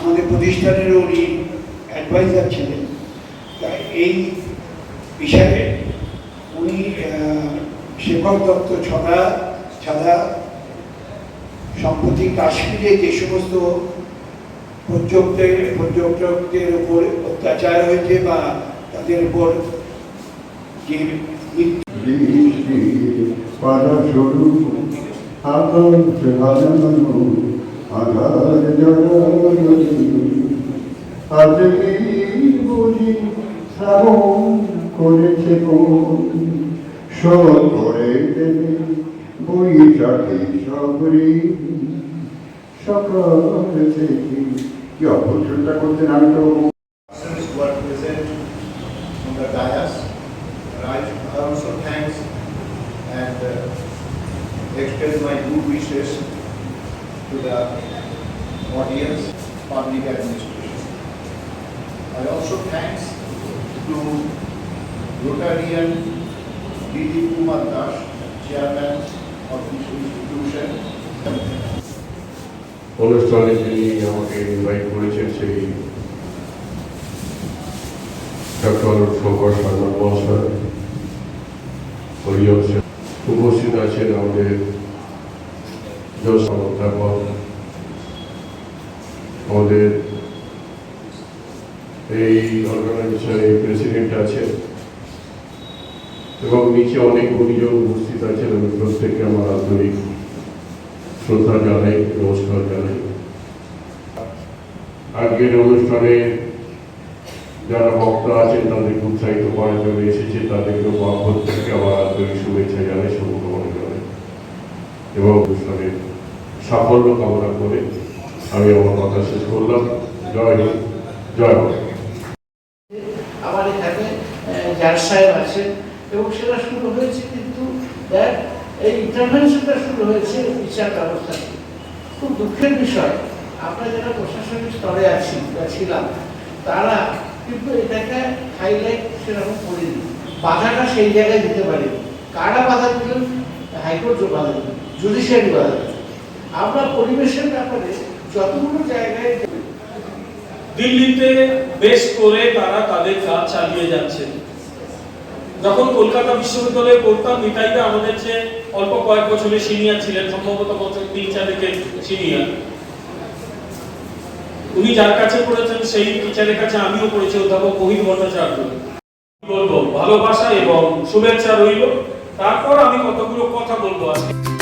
আমাদের প্রতিষ্ঠানের উনি অ্যাডভাইজার ছিলেন। তাই এই বিষয়ে উনি শেখর দত্ত ছড়া, ছাড়া সম্প্রতি কাশ্মীরে যে সমস্ত পর্যটকদের পর্যটকদের উপর অত্যাচার হয়েছে বা তাদের উপর যে সরু হারানো আধার জড়ানি আজ কি বুঝি শ্রাবণ করেছে শোধ করে দেবে বৈশাখী সবরি সকাল থেকে কি অপচনটা করতেন আমি তো also thanks and uh, extend my to the audience, public administration. I also thanks to Rotarian D.D. Kumar Das, Chairman of this institution, অনুষ্ঠানে যিনি আমাকে ইনভাইট করেছেন সেই ডক্টর শঙ্কর শর্মা মহাশয় হরিয়ম সেন। উপস্থিত আছেন আমাদের অধ্যাপক আমাদের এই অর্গানাইজেশনের প্রেসিডেন্ট আছেন এবং নিচে অনেক গুণীজন উপস্থিত আছেন আমি প্রত্যেককে আমার আন্তরিক শ্রদ্ধা জানাই, নমস্কার জানাই। আজকের অনুষ্ঠানে যারা বক্তা আছেন তাদেরকে উৎসাহিত করার জন্য এসেছে তাদেরকে প্রত্যেককে আমার আন্তরিক শুভেচ্ছা জানাই, শুভকামনা জানাই। এবং অনুষ্ঠানের সাফল্য কামনা করে আমি আমার কথা শেষ করলাম। জয় হিন্দ, জয় আমার এখানে জাজ সাহেব আছেন এবং সেটা শুরু হয়েছে কিন্তু, দেখ, এই ইন্টারভেনশনটা শুরু হয়েছে বিচার ব্যবস্থা খুব দুঃখের বিষয়, আমরা যারা প্রশাসনিক স্তরে আছি বা ছিলাম, তারা কিন্তু এটাকে হাইলাইট সেরকম করিনি। বাধাটা সেই জায়গায় দিতে পারিনি। কারা বাধা দিলেন হাইকোর্ট বাধা দিলেন জুডিশিয়ারি বাধা দিলেন আমরা পরিবেশের ব্যাপারে যতগুলো জায়গায় দিল্লিতে বেশ করে তারা তাদের কাজ চালিয়ে যাচ্ছে। যখন কলকাতা বিশ্ববিদ্যালয়ে পড়তাম নিতাইদা আমাদের যে অল্প কয়েক বছরের সিনিয়র ছিলেন, সম্ভবত বছর তিন চারেকের সিনিয়র উনি যার কাছে পড়েছেন, সেই টিচারের কাছে আমিও পড়েছি, অধ্যাপক কহিত ভট্টাচার্য। বলব? ভালোবাসা এবং শুভেচ্ছা রইল। তারপর আমি কতগুলো কথা বলব আজকে।